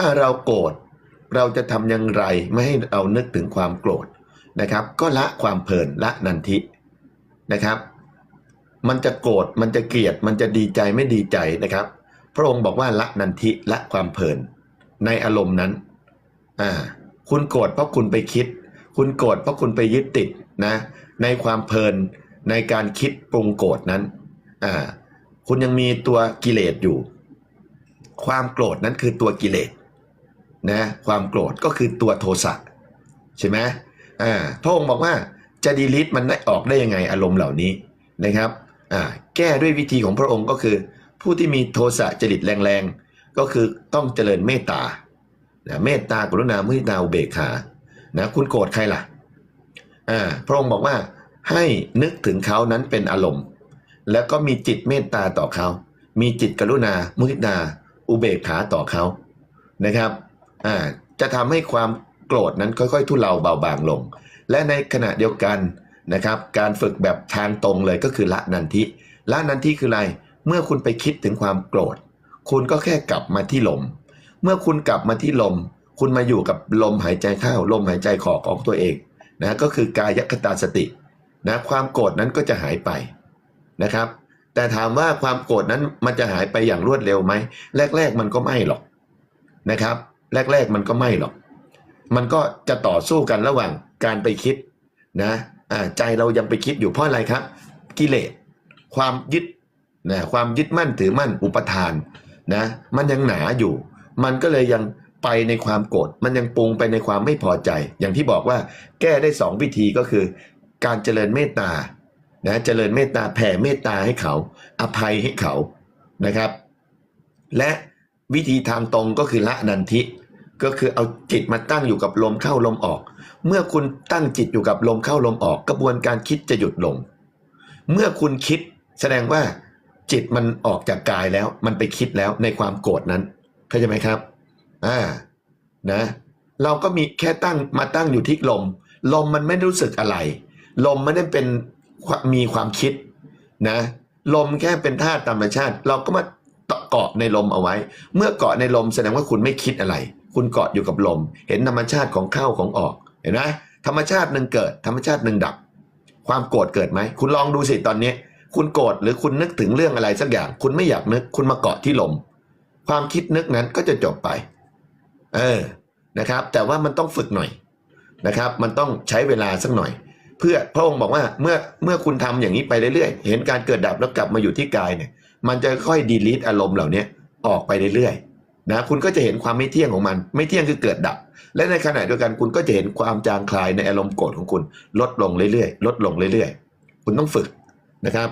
ถ้าเราโกรธเราจะทำอย่างไรไม่ให้เรานึกถึงความโกรธนะครับ ก็ละความเพลินละนันทินะครับ มันจะโกรธมันจะเกลียด มันจะดีใจไม่ดีใจนะครับ พระองค์บอกว่าละนันทิละความเพลิน ในอารมณ์นั้นอ่าคุณโกรธเพราะคุณไปคิด คุณโกรธเพราะคุณไปยึดติดนะในความเพลินในการคิดปรุงโกรธนั้นอ่าคุณยังมีตัวกิเลสอยู่ ความโกรธนั้นคือตัวกิเลส นะความโกรธก็คือตัวโทสะใช่ไหมอ่าพระองค์บอกว่าจะดีลิทมันได้ออกได้ยังไงอารมณ์เหล่านี้นะครับอ่าแก้ด้วยวิธีของพระองค์ก็คือ ผู้ที่มีโทสะจริตแรงๆ ก็คือต้องเจริญเมตตานะเมตตากรุณามุทิตาอุเบกขานะคุณโกรธใครล่ะอ่าพระองค์บอกว่าให้นึกถึงเขานั้นเป็นอารมณ์ แล้วก็มีจิตเมตตาต่อเขา มีจิตกรุณามุทิตาอุเบกขาต่อเขานะครับ จะทำให้ความโกรธนั้นค่อยๆ ทุเลาเบาบางลง และในขณะเดียวกันนะครับการฝึกแบบทางตรงเลยก็คือละนันทิละนันทิคืออะไร เมื่อคุณไปคิดถึงความโกรธ คุณก็แค่กลับมาที่ลม เมื่อคุณกลับมาที่ลม คุณมาอยู่กับลมหายใจเข้าลมหายใจขอของตัวเองนะก็คือกายคตาสตินะความโกรธนั้นก็จะหายไปนะครับ แต่ถามว่าความโกรธนั้นมันจะหายไปอย่างรวดเร็วไหมแรก ๆ มันก็ไม่หรอกนะครับ แรก ๆ มันก็ไม่หรอก มันก็จะต่อสู้กันระหว่างการไปคิดนะใจเรายังไปคิดอยู่เพราะอะไรครับ กิเลสความยึดนะความยึดมั่นถือมั่นอุปทานนะมันยังหนาอยู่ มันก็เลยยังไปในความโกรธมันยังปรุงไปในความไม่พอใจ อย่างที่บอกว่าแก้ได้สองวิธีก็คือ การเจริญเมตตานะเจริญเมตตาแผ่เมตตาให้เขา อภัยให้เขานะครับ และ วิธีทางตรงก็คือละนันทิ ก็คือเอาจิตมาตั้งอยู่กับลมเข้าลมออก เมื่อคุณตั้งจิตอยู่กับลมเข้าลมออก กระบวนการคิดจะหยุดลง เมื่อคุณคิดแสดงว่าจิตมันออกจากกายแล้ว มันไปคิดแล้วในความโกรธนั้นเข้าใจไหมครับอ่านะ เราก็มีแค่ตั้งมาตั้งอยู่ที่ลม ลมมันไม่รู้สึกอะไร ลมไม่ได้เป็นมีความคิดนะ ลมแค่เป็นธาตุธรรมชาติ เราก็มา เกาะในลมเอาไว้ เมื่อเกาะในลมแสดงว่าคุณไม่คิดอะไร คุณเกาะอยู่กับลม เห็นธรรมชาติของเข้าของออก เห็นไหมธรรมชาติหนึ่งเกิด ธรรมชาติหนึ่งดับ ความโกรธเกิดไหม คุณลองดูสิตอนนี้ คุณโกรธหรือคุณนึกถึงเรื่องอะไรสักอย่าง คุณไม่อยากนึก คุณมาเกาะที่ลม ความคิดนึกนั้นก็จะจบไป เออ นะครับ แต่ว่ามันต้องฝึกหน่อยนะครับ มันต้องใช้เวลาสักหน่อย เพื่อพระองค์บอกว่าเมื่อเมื่อคุณทำอย่างนี้ไปเรื่อยๆ เห็นการเกิดดับแล้วกลับมาอยู่ที่กายเนี่ย มันจะค่อยดีลิทอารมณ์เหล่านี้ออกไปเรื่อยๆนะคุณก็จะเห็นความไม่เที่ยงของมัน ไม่เที่ยงคือเกิดดับ และในขณะเดียวกันคุณก็จะเห็นความจางคลายในอารมณ์โกรธของคุณ ลดลงเรื่อยๆลดลงเรื่อยๆ คุณต้องฝึกนะครับ